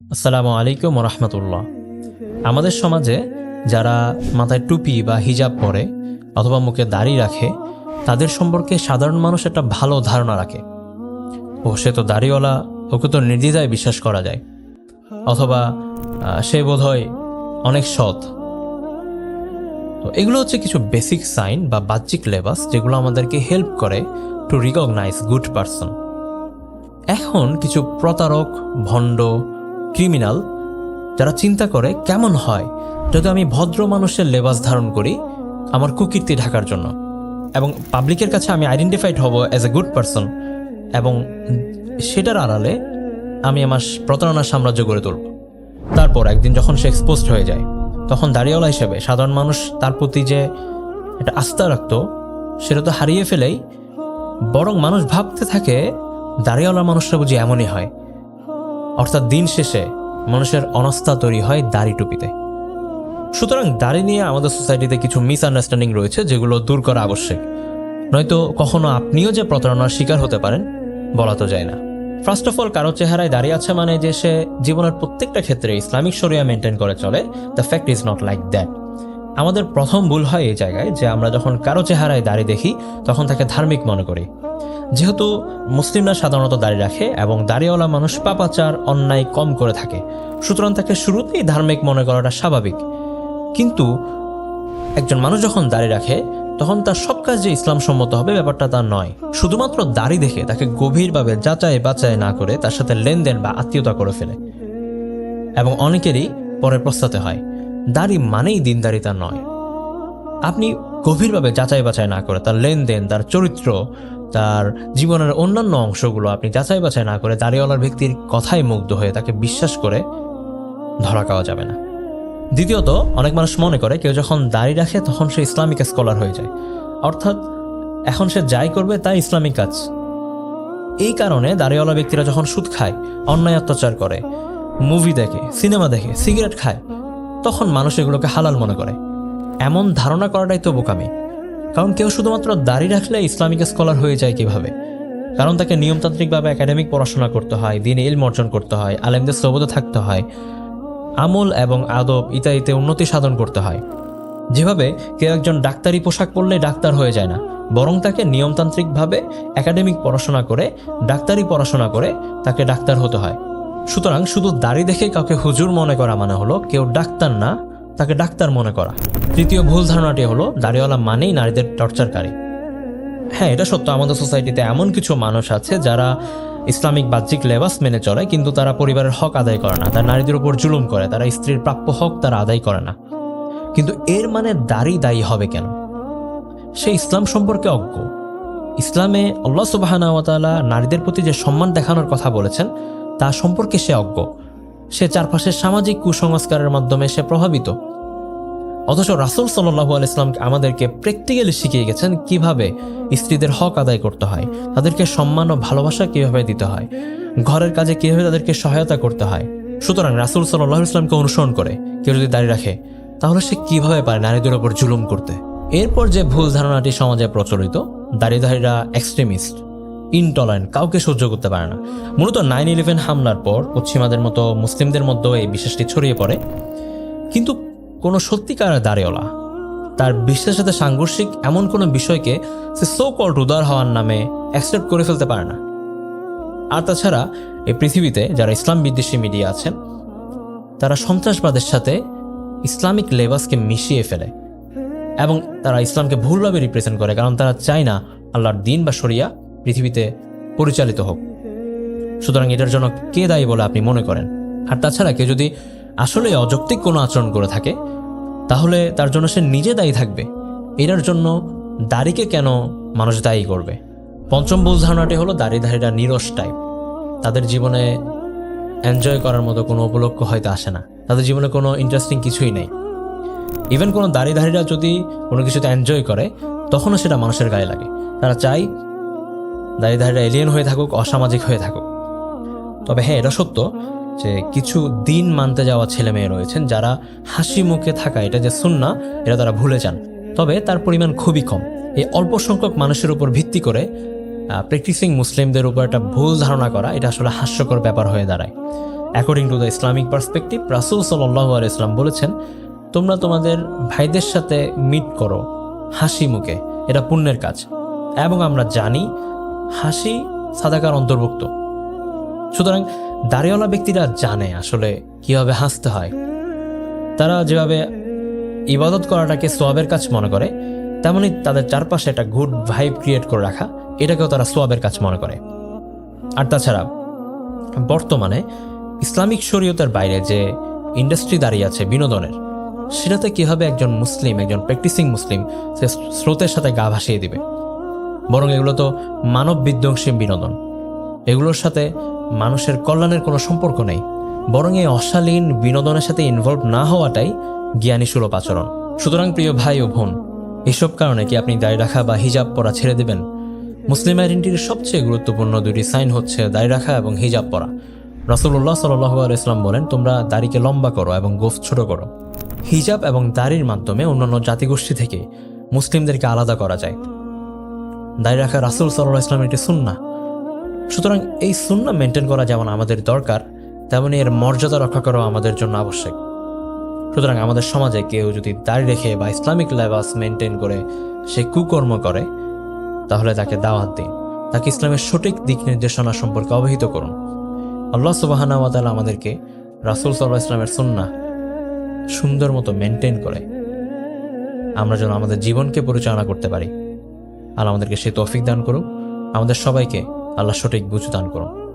আসসালামু আলাইকুম রহমতুল্লাহ। আমাদের সমাজে যারা মাথায় টুপি বা হিজাব পরে অথবা মুখে দাড়ি রাখে, তাদের সম্পর্কে সাধারণ মানুষ একটা ভালো ধারণা রাখে। ও, সে তো দাড়িওয়ালা, ওকে তো নির্দ্বিধায় বিশ্বাস করা যায়। অথবা সে বোধহয় অনেক সৎ। তো এগুলো হচ্ছে কিছু বেসিক সাইন বা বাহ্যিক লেবাস যেগুলো আমাদেরকে হেল্প করে টু রিকগনাইজ গুড পারসন এখন কিছু প্রতারক, ভণ্ড ক্রিমিনাল, যারা চিন্তা করে কেমন হয় যদি আমি ভদ্র মানুষের লেবাস ধারণ করি, আমার কুকীর্তি ঢাকার জন্য। এবং পাবলিকের কাছে আমি আইডেন্টিফাইড হব অ্যাজ এ গুড পারসন এবং সেটার আড়ালে আমি আমার প্রতারণার সাম্রাজ্য গড়ে তুলব। তারপর একদিন যখন সে এক্সপোজড হয়ে যায়, তখন দাঁড়িয়েওয়ালা হিসেবে সাধারণ মানুষ তার প্রতি যে একটা আস্থা রাখতো, সেটা তো হারিয়ে ফেলেই, বরং মানুষ ভাবতে থাকে দাঁড়িয়েওয়ালা মানুষরা বুঝি এমনই হয়। অর্থাৎ দিন শেষে মানুষের অনাস্থা তৈরি হয় দাড়ি টুপিতে। সুতরাং দাড়ি নিয়ে আমাদের সোসাইটিতে কিছু মিসআন্ডারস্ট্যান্ডিং রয়েছে যেগুলো দূর করা আবশ্যক। নয়তো কখনো আপনিও যে প্রতারণার শিকার হতে পারেন, বলা তো যায় না। ফার্স্ট অফ অল কারও চেহারায় দাঁড়িয়ে আছে মানে যে সে জীবনের প্রত্যেকটা ক্ষেত্রে ইসলামিক শরিয়া মেনটেন করে চলে the fact is not like that আমাদের প্রথম ভুল হয় এই জায়গায় যে আমরা যখন কারও চেহারায় দাঁড়িয়ে দেখি, তখন তাকে ধার্মিক মনে করি। যেহেতু মুসলিমরা সাধারণত দাড়ি রাখে এবং দাড়িওয়ালা মানুষ পাপাচার, অন্যায় কম করে থাকে। সুতরাং তাকে শুরুতেই ধার্মিক মনে করাটা স্বাভাবিক। কিন্তু একজন মানুষ যখন দাড়ি রাখে, তখন তার সব কাজ যে ইসলাম সম্মত হবে ব্যাপারটা তার নয়। শুধুমাত্র দাড়ি দেখে তাকে গভীরভাবে যাচাই বাচাই না করে তার সাথে লেনদেন বা আত্মীয়তা করে ফেলে। এবং অনেকেরই পরে প্রস্তাতে হয়, দাড়ি মানেই দিনদারিতা নয়। আপনি গভীরভাবে যাচাই বাছাই না করে তার লেনদেন, তার চরিত্র তার জীবনের অন্যান্য অংশগুলো আপনি যাচাই বাছাই না করে দাড়িওয়ালার ব্যক্তির কথায় মুগ্ধ হয়ে তাকে বিশ্বাস করে ধরা খাওয়া যাবে না। দ্বিতীয়ত, অনেক মানুষ মনে করে কেউ যখন দাড়ি রাখে তখন সে ইসলামিক স্কলার হয়ে যায়। অর্থাৎ এখন সে যাই করবে তাই ইসলামিক কাজ। এই কারণে দাড়িওয়ালা ব্যক্তিরা যখন সুদ খায়, অন্যায় অত্যাচার করে, মুভি দেখে, সিনেমা দেখে, সিগারেট খায়, তখন মানুষ এগুলোকে হালাল মনে করে। এমন ধারণা করাটাই তো বোকামি। কারণ কেউ শুধুমাত্র দাড়ি রাখলে ইসলামিক স্কলার হয়ে যায় কীভাবে? কারণ তাকে নিয়মতান্ত্রিকভাবে একাডেমিক পড়াশোনা করতে হয়, দিনে ইলম অর্জন করতে হয়, আলেমদের সবদে থাকতে হয়, আমল এবং আদব ইত্যাদিতে উন্নতি সাধন করতে হয়। যেভাবে কেউ একজন ডাক্তারি পোশাক পরলে ডাক্তার হয়ে যায় না, বরং তাকে নিয়মতান্ত্রিকভাবে একাডেমিক পড়াশোনা করে, ডাক্তারি পড়াশোনা করে তাকে ডাক্তার হতে হয়। সুতরাং শুধু দাড়ি দেখে কাউকে হুজুর মনে করা মানে হলো কেউ ডাক্তার না তাকে ডাক্তার মনে করা। তৃতীয় ভুল ধারণাটি হলো, দাড়িওয়ালা মানেই নারীদের টর্চারকারী। হ্যাঁ এটা সত্য, আমাদের সোসাইটিতে এমন কিছু মানুষ আছে যারা ইসলামিক বাহ্যিক লেবাস মেনে চলে, কিন্তু তারা পরিবারের হক আদায় করে না। তারা নারীদের উপর জুলুম করে, তারা স্ত্রীর প্রাপ্য হক তারা আদায় করে না। কিন্তু এর মানে দাড়ি দায়ী হবে কেন? সে ইসলাম সম্পর্কে অজ্ঞ। ইসলামে আল্লাহ সুবাহানাওয়াতালা নারীদের প্রতি যে সম্মান দেখানোর কথা বলেছেন, তা সম্পর্কে সে অজ্ঞ। সে চারপাশের সামাজিক কুসংস্কারের মাধ্যমে সে প্রভাবিত। অথচ রাসুল সাল্লাহু আলাইসলামকে আমাদেরকে প্র্যাকটিক্যালি শিখিয়ে গেছেন কীভাবে স্ত্রীদের হক আদায় করতে হয়, তাদেরকে সম্মান ও ভালোবাসা কীভাবে দিতে হয়, ঘরের কাজে কীভাবে তাদেরকে সহায়তা করতে হয়। সুতরাং রাসুল সাল্লাহ ইসলামকে অনুসরণ করে, কেউ যদি দাঁড়িয়ে রাখে, তাহলে সে কীভাবে পারে নারীদের ওপর জুলুম করতে? এরপর যে ভুল ধারণাটি সমাজে প্রচলিত, দাঁড়িয়ে এক্সট্রিমিস্ট ইনটলারেন্ট কাউকে সহ্য করতে পারে না। মূলত নাইন ইলেভেন হামলার পর পশ্চিমাদের মতো মুসলিমদের মধ্যেও এই বিশ্বাসটি ছড়িয়ে পড়ে। কিন্তু কোনো সত্যিকারের দাঁড়িওয়ালা তার বিশ্বাসের সাথে সাংঘর্ষিক এমন কোনো বিষয়কে সে সো কল্ড উদার হওয়ার নামে অ্যাকসেপ্ট করে ফেলতে পারে না। আর তাছাড়া এই পৃথিবীতে যারা ইসলাম বিদ্বেষী মিডিয়া আছেন, তারা সন্ত্রাসবাদের সাথে ইসলামিক লেবাসকে মিশিয়ে ফেলে এবং তারা ইসলামকে ভুলভাবে রিপ্রেজেন্ট করে, কারণ তারা চায় না আল্লাহর দিন বা শরিয়া পৃথিবীতে পরিচালিত হোক। সুতরাং এটার জন্য কে দায়ী বলে আপনি মনে করেন? আর তাছাড়া কেউ যদি আসলে অযৌক্তিক কোনো আচরণ করে থাকে, তাহলে তার জন্য সে নিজে দায়ী থাকবে। এটার জন্য দাড়িকে কেন মানুষ দায়ী করবে? পঞ্চম ভুল ধারণাটি হলো দাড়িধারীরা নিরস টাইপ তাদের জীবনে এনজয় করার মতো কোনো উপলক্ষ হয়তো আসে না। তাদের জীবনে কোনো ইন্টারেস্টিং কিছুই নেই। ইভেন কোনো দাড়িধারীরা যদি কোনো কিছুতে এনজয় করে, তখনও সেটা মানুষের গায়ে লাগে। তারা চায় দাড়িধারীরা এলিয়েন হয়ে থাকুক, অসামাজিক হয়ে থাকুক। তবে হ্যাঁ এটা সত্য যে কিছু দিন মানতে যাওয়া ছেলে মেয়ে রয়েছেন যারা হাসি মুখে থাকা, এটা যে সুন্না এটা তারা ভুলে যান। তবে তার পরিমাণ খুবই কম। এই অল্প সংখ্যক মানুষের উপর ভিত্তি করে প্র্যাকটিসিং মুসলিমদের উপর একটা ভুল ধারণা করা, এটা আসলে হাস্যকর ব্যাপার হয়ে দাঁড়ায়। According to the Islamic perspective রাসুল সাল্লাহ ইসলাম বলেছেন, তোমরা তোমাদের ভাইদের সাথে মিট করো হাসি মুখে, এটা পুণ্যের কাজ। এবং আমরা জানি হাসি সাদাকার অন্তর্ভুক্ত। সুতরাং দাড়িওয়ালা ব্যক্তিরা জানে আসলে কীভাবে হাসতে হয়। তারা যেভাবে ইবাদত করাটাকে সোয়াবের কাজ মনে করে, তেমনি তাদের চারপাশে একটা গুড ভাইব ক্রিয়েট করে রাখা, এটাকেও তারা সোয়াবের কাজ মনে করে। আর তাছাড়া বর্তমানে ইসলামিক শরীয়তের বাইরে যে ইন্ডাস্ট্রি দাঁড়িয়ে আছে বিনোদনের, সেটাতে কীভাবে একজন মুসলিম, একজন প্র্যাকটিসিং মুসলিম সে স্রোতের সাথে গা ভাসিয়ে দিবে। বরং এগুলো তো মানব বিধ্বংসী বিনোদন। এগুলোর সাথে মানুষের কল্যাণের কোনো সম্পর্ক নেই। বরং এই অশালীন বিনোদনের সাথে ইনভলভ না হওয়াটাই জ্ঞানী সুলভ আচরণ। সুতরাং প্রিয় ভাই ও বোন, এসব কারণে কি আপনি দাড়ি রাখা বা হিজাব পরা ছেড়ে দেবেন? মুসলিম আইডেন্টিটির সবচেয়ে গুরুত্বপূর্ণ দুটি সাইন হচ্ছে দাড়ি রাখা এবং হিজাব পরা। রাসুল্লাহ সাল্লাহ ইসলাম বলেন, তোমরা দাড়িকে লম্বা করো এবং গোফ ছোট করো। হিজাব এবং দাড়ির মাধ্যমে অন্যান্য জাতিগোষ্ঠী থেকে মুসলিমদেরকে আলাদা করা যায়। দাড়ি রাখা রাসুল সাল্লাহ ইসলামের একটি সুন্না সুতরাং এই সুন্না মেনটেন করা যেমন আমাদের দরকার, তেমনি এর মর্যাদা রক্ষা করাও আমাদের জন্য আবশ্যক। সুতরাং আমাদের সমাজে কেউ যদি দাড়ি রেখে বা ইসলামিক লেবাস মেনটেন করে, সে কুকর্ম করে, তাহলে তাকে দাওয়াত দিন। তাকে ইসলামের সঠিক দিক নির্দেশনা সম্পর্কে অবহিত করুন। আল্লাহ সুবাহানা ওয়াতালা আমাদেরকে রাসুল সাল্লাহ ইসলামের সুন্না সুন্দর মতো মেনটেন করে। আমরা যেন আমাদের জীবনকে পরিচালনা করতে পারি। আর আমাদেরকে সে তৌফিক দান করুক। আমাদের সবাইকে আল্লাহ সঠিক বুঝ দান করুন।